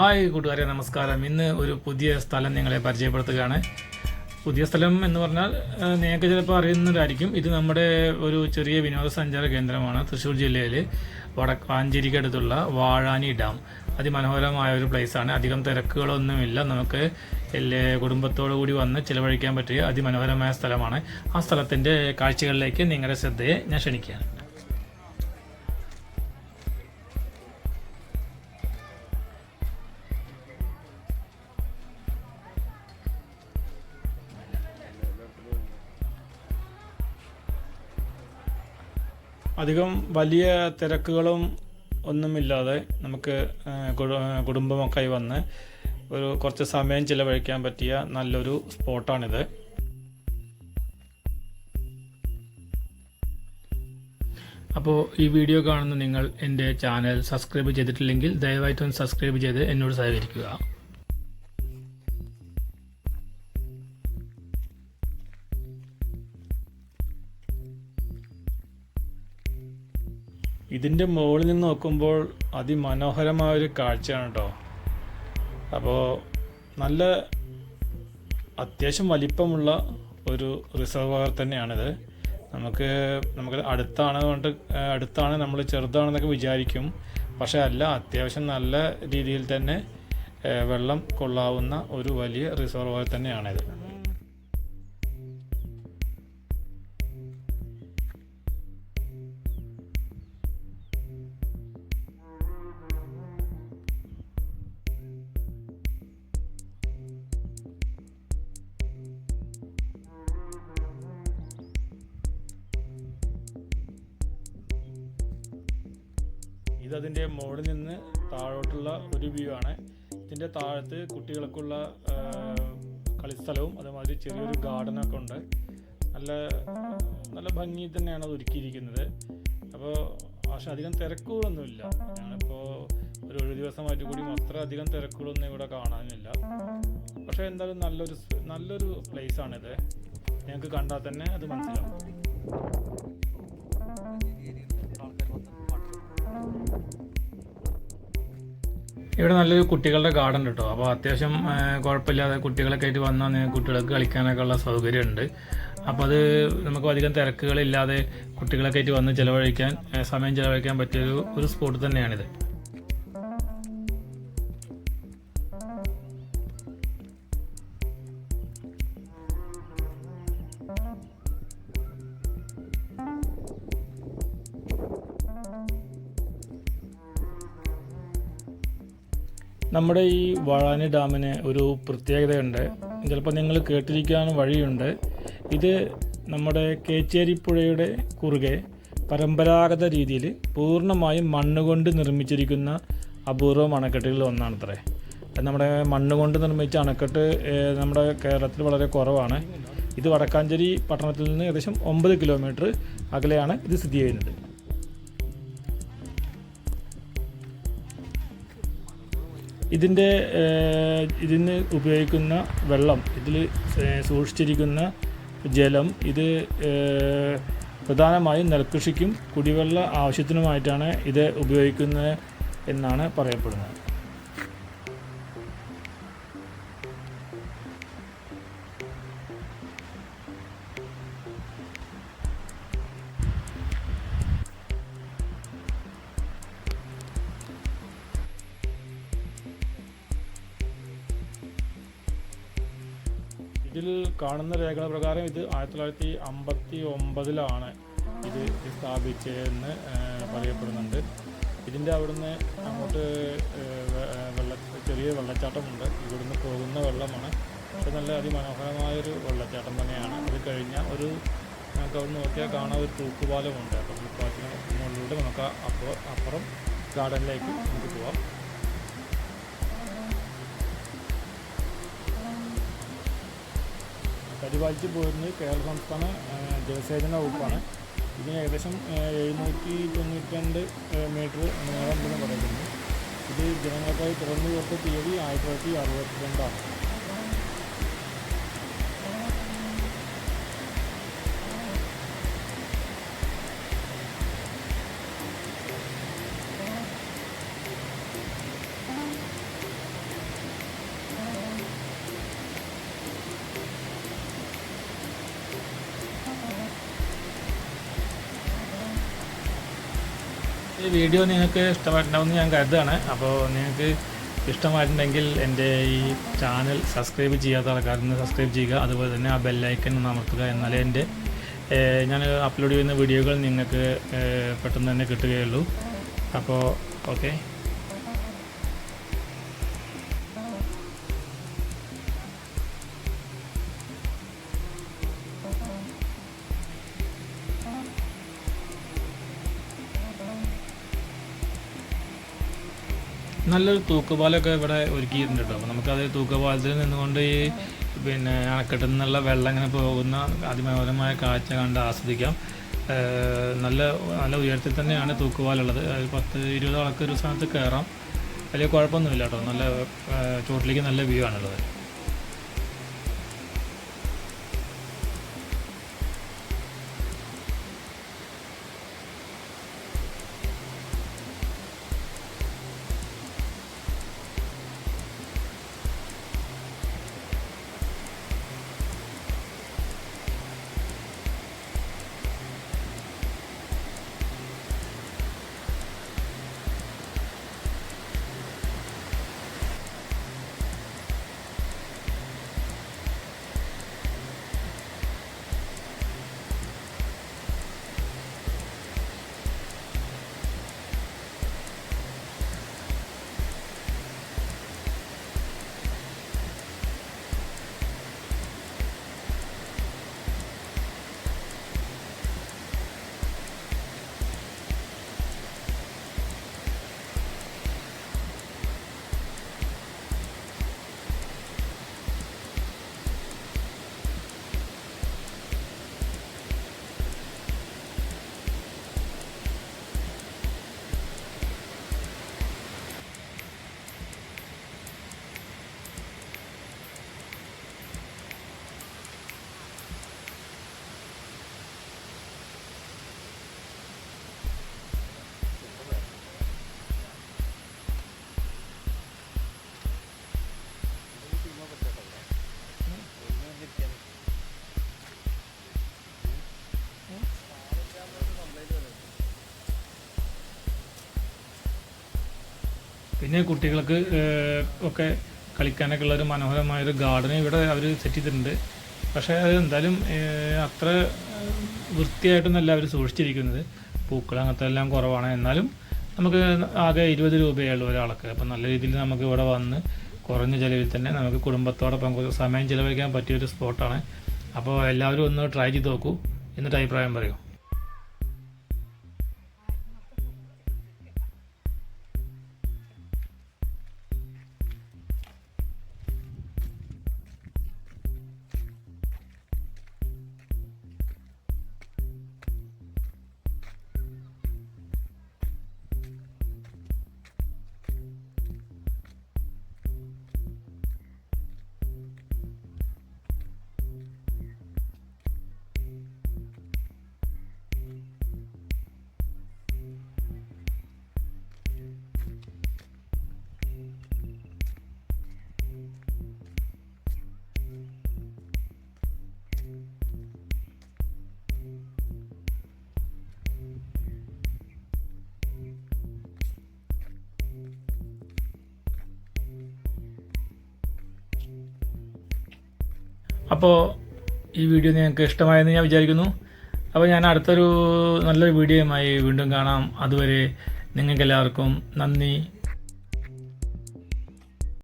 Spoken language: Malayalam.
ഹായ് കൂട്ടുകാരെ നമസ്കാരം. ഇന്ന് ഒരു പുതിയ സ്ഥലം നിങ്ങളെ പരിചയപ്പെടുത്തുകയാണ്. പുതിയ സ്ഥലം എന്ന് പറഞ്ഞാൽ നിങ്ങൾക്ക് ചിലപ്പോൾ അറിയുന്നതായിരിക്കും. ഇത് നമ്മുടെ ഒരു ചെറിയ വിനോദസഞ്ചാര കേന്ദ്രമാണ് തൃശ്ശൂർ ജില്ലയിൽ വടക്കാഞ്ചേരിക്ക് അടുത്തുള്ള വാഴാനി ഡാം. അതിമനോഹരമായ ഒരു പ്ലേസാണ്. അധികം തിരക്കുകളൊന്നുമില്ല. നമുക്ക് എല്ലാ കുടുംബത്തോടു കൂടി വന്ന് ചിലവഴിക്കാൻ പറ്റിയ അതിമനോഹരമായ സ്ഥലമാണ്. ആ സ്ഥലത്തിന്റെ കാഴ്ചകളിലേക്ക് നിങ്ങളുടെ ശ്രദ്ധയെ ഞാൻ ക്ഷണിക്കുകയാണ്. അധികം വലിയ തിരക്കുകളും ഒന്നുമില്ലാതെ നമുക്ക് കുടുംബമൊക്കെ വന്ന് ഒരു കുറച്ച് സമയം ചിലവഴിക്കാൻ പറ്റിയ നല്ലൊരു സ്പോട്ടാണിത്. അപ്പോൾ ഈ വീഡിയോ കാണുന്ന നിങ്ങൾ എന്റെ ചാനൽ സബ്സ്ക്രൈബ് ചെയ്തിട്ടില്ലെങ്കിൽ ദയവായിട്ടൊന്ന് സബ്സ്ക്രൈബ് ചെയ്ത് എന്നോട് സഹകരിക്കുക. ഇതിന്റെ മുകളിൽ നിന്ന് നോക്കുമ്പോൾ അതിമനോഹരമായ ഒരു കാഴ്ചയാണ് കേട്ടോ അപ്പോൾ നല്ല അത്യാവശ്യം വലിപ്പമുള്ള ഒരു റിസർവയർ തന്നെയാണിത്. നമുക്ക് നമുക്ക് അടുത്താണ് കൊണ്ട് അടുത്താണ് നമ്മൾ ചെറുതാണെന്നൊക്കെ വിചാരിക്കും. പക്ഷേ അല്ല അത്യാവശ്യം നല്ല രീതിയിൽ തന്നെ വെള്ളം കൊള്ളാവുന്ന ഒരു വലിയ റിസർവർ തന്നെയാണിത്. ഇതതിന്റെ മുകളിൽ നിന്ന് താഴോട്ടുള്ള ഒരു വ്യൂ ആണ്. ഇതിന്റെ താഴത്ത് കുട്ടികൾക്കുള്ള കളിസ്ഥലവും അതേമാതിരി ചെറിയൊരു ഗാർഡനൊക്കെ ഉണ്ട്. നല്ല നല്ല ഭംഗി തന്നെയാണ് അത് ഒരുക്കിയിരിക്കുന്നത്. അപ്പോൾ പക്ഷെ അധികം തിരക്കുകളൊന്നുമില്ല. ഞാനിപ്പോൾ ഒരു ഒരു ദിവസമായിട്ട് കൂടി അത്ര അധികം തിരക്കുകളൊന്നും ഇവിടെ കാണാനില്ല. പക്ഷേ എന്തായാലും നല്ലൊരു നല്ലൊരു പ്ലേസ് ആണിത്. ഞങ്ങൾക്ക് കണ്ടാൽ തന്നെ അത് മനസ്സിലാവും. ഇവിടെ നല്ലൊരു കുട്ടികളുടെ ഗാർഡൻ കേട്ടോ അപ്പോൾ അത്യാവശ്യം കുഴപ്പമില്ലാതെ കുട്ടികളൊക്കെ ആയിട്ട് വന്നാൽ കുട്ടികൾക്ക് കളിക്കാനൊക്കെ ഉള്ള സൗകര്യമുണ്ട് അപ്പോൾ അത് നമുക്ക് അധികം തിരക്കുകളില്ലാതെ കുട്ടികളൊക്കെ ആയിട്ട് വന്ന് ചിലവഴിക്കാൻ സമയം ചിലവഴിക്കാൻ പറ്റിയൊരു ഒരു സ്പോട്ട് തന്നെയാണിത്. നമ്മുടെ ഈ വാഴാനി ഡാമിന് ഒരു പ്രത്യേകതയുണ്ട്. ചിലപ്പോൾ നിങ്ങൾ കേട്ടിരിക്കാൻ വഴിയുണ്ട്. ഇത് നമ്മുടെ കേച്ചേരിപ്പുഴയുടെ കുറുകെ പരമ്പരാഗത രീതിയിൽ പൂർണമായും മണ്ണുകൊണ്ട് നിർമ്മിച്ചിരിക്കുന്ന അപൂർവം അണക്കെട്ടുകളിൽ ഒന്നാണത്രേ. നമ്മുടെ മണ്ണുകൊണ്ട് നിർമ്മിച്ച അണക്കെട്ട് നമ്മുടെ കേരളത്തിൽ വളരെ കുറവാണ്. ഇത് വടക്കാഞ്ചേരി പട്ടണത്തിൽ നിന്ന് ഏകദേശം ഒമ്പത് കിലോമീറ്റർ അകലെയാണ് ഇത് സ്ഥിതി ചെയ്യുന്നത്. ഇതിന്റെ ഇതിന് ഉപയോഗിക്കുന്ന വെള്ളം ഇതിൽ സൂക്ഷിച്ചിരിക്കുന്ന ജലം ഇത് പ്രധാനമായും നെൽകൃഷിക്കും കുടിവെള്ള ആവശ്യത്തിനുമായിട്ടാണ് ഇത് ഉപയോഗിക്കുന്നത് എന്നാണ് പറയപ്പെടുന്നത്. ഇതിൽ കാണുന്ന രേഖകൾ പ്രകാരം ഇത് ആയിരത്തി തൊള്ളായിരത്തി അമ്പത്തി ഒമ്പതിലാണ് ഇത് സ്ഥാപിച്ചതെന്ന് പറയപ്പെടുന്നുണ്ട്. ഇതിന്റെ അവിടുന്ന് അങ്ങോട്ട് വെള്ള ചെറിയ വെള്ളച്ചാട്ടമുണ്ട്. ഇവിടുന്ന് പോകുന്ന വെള്ളമാണ്. അത് നല്ല അതിമനോഹരമായൊരു വെള്ളച്ചാട്ടം തന്നെയാണ്. അത് കഴിഞ്ഞാൽ ഒരു നമുക്ക് അവിടെ നോക്കിയാൽ കാണാൻ ഒരു തൂക്കുപാലമുണ്ട്. അപ്പോൾ തൂക്കുപാലത്തിന് മുകളിലൂടെ നമുക്ക് അപ്പോൾ അപ്പുറം ഗാർഡനിലേക്ക് നമുക്ക് പോവാം. പരിപാലിച്ച് പോരുന്നത് കേരള സംസ്ഥാന ജലസേചന വകുപ്പാണ്. ഇതിന് ഏകദേശം എഴുന്നൂറ്റി തൊണ്ണൂറ്റി രണ്ട് മീറ്റർ എന്ന് പറയുന്നത്. ഇത് ജനങ്ങൾക്കായി തുറന്നു കൊടുത്ത തീയതി ആയിരത്തി തൊള്ളായിരത്തി അറുപത്തിരണ്ടാണ്. ഈ വീഡിയോ നിങ്ങൾക്ക് ഇഷ്ടമായിട്ടുണ്ടാവുമെന്ന് ഞാൻ കരുതുകയാണ്. അപ്പോൾ നിങ്ങൾക്ക് ഇഷ്ടമായിട്ടുണ്ടെങ്കിൽ എന്റെ ഈ ചാനൽ സബ്സ്ക്രൈബ് ചെയ്യാത്ത ആൾക്കാരൊന്ന് സബ്സ്ക്രൈബ് ചെയ്യുക. അതുപോലെ തന്നെ ആ ബെല്ലൈക്കൻ ഒന്ന് അമർത്തുക എന്നാലേ എന്റെ ഞാൻ അപ്ലോഡ് ചെയ്യുന്ന വീഡിയോകൾ നിങ്ങൾക്ക് പെട്ടെന്ന് തന്നെ കിട്ടുകയുള്ളൂ. അപ്പോൾ ഓക്കെ നല്ലൊരു തൂക്കുപാലമൊക്കെ ഇവിടെ ഒരുക്കിയിട്ടുണ്ട് കേട്ടോ അപ്പോൾ നമുക്കത് തൂക്കുപാലത്തിൽ നിന്നുകൊണ്ട് ഈ പിന്നെ അണക്കെട്ടിൽ നിന്നുള്ള വെള്ളം ഇങ്ങനെ പോകുന്ന അതിമനോഹരമായ കാഴ്ച കണ്ട് ആസ്വദിക്കാം. നല്ല നല്ല ഉയരത്തിൽ തന്നെയാണ് തൂക്കുപാലുള്ളത്. പത്ത് ഇരുപത് ആൾക്ക് ഒരു സ്ഥലത്ത് കയറാം. വലിയ കുഴപ്പമൊന്നുമില്ല കേട്ടോ. നല്ല ചുവട്ടിലേക്ക് നല്ല വ്യൂ ആണുള്ളത്. പിന്നെ കുട്ടികൾക്ക് ഒക്കെ കളിക്കാനൊക്കെ ഉള്ള ഒരു മനോഹരമായൊരു ഗാർഡൻ ഇവിടെ അവർ സെറ്റ് ചെയ്തിട്ടുണ്ട്. പക്ഷേ അത് എന്തായാലും അത്ര വൃത്തിയായിട്ടൊന്നല്ല അവർ സൂക്ഷിച്ചിരിക്കുന്നത്. പൂക്കൾ അങ്ങനത്തെ എല്ലാം കുറവാണ്. എന്നാലും നമുക്ക് ആകെ ഇരുപത് രൂപയേ ഉള്ളൂ ഒരാൾക്ക്. അപ്പം നല്ല രീതിയിൽ നമുക്ക് ഇവിടെ വന്ന് കുറഞ്ഞ ചിലവിൽ തന്നെ നമുക്ക് കുടുംബത്തോടൊപ്പം സമയം ചിലവഴിക്കാൻ പറ്റിയൊരു സ്പോട്ടാണ് അപ്പോൾ എല്ലാവരും ഒന്ന് ട്രൈ ചെയ്ത് നോക്കൂ. എന്നിട്ട് അഭിപ്രായം പറയൂ. അപ്പോൾ ഈ വീഡിയോ നിങ്ങൾക്ക് ഇഷ്ടമായെന്ന് ഞാൻ വിചാരിക്കുന്നു. അപ്പോൾ ഞാൻ അടുത്തൊരു നല്ലൊരു വീഡിയോയുമായി വീണ്ടും കാണാം. അതുവരെ നിങ്ങൾക്കെല്ലാവർക്കും നന്ദി.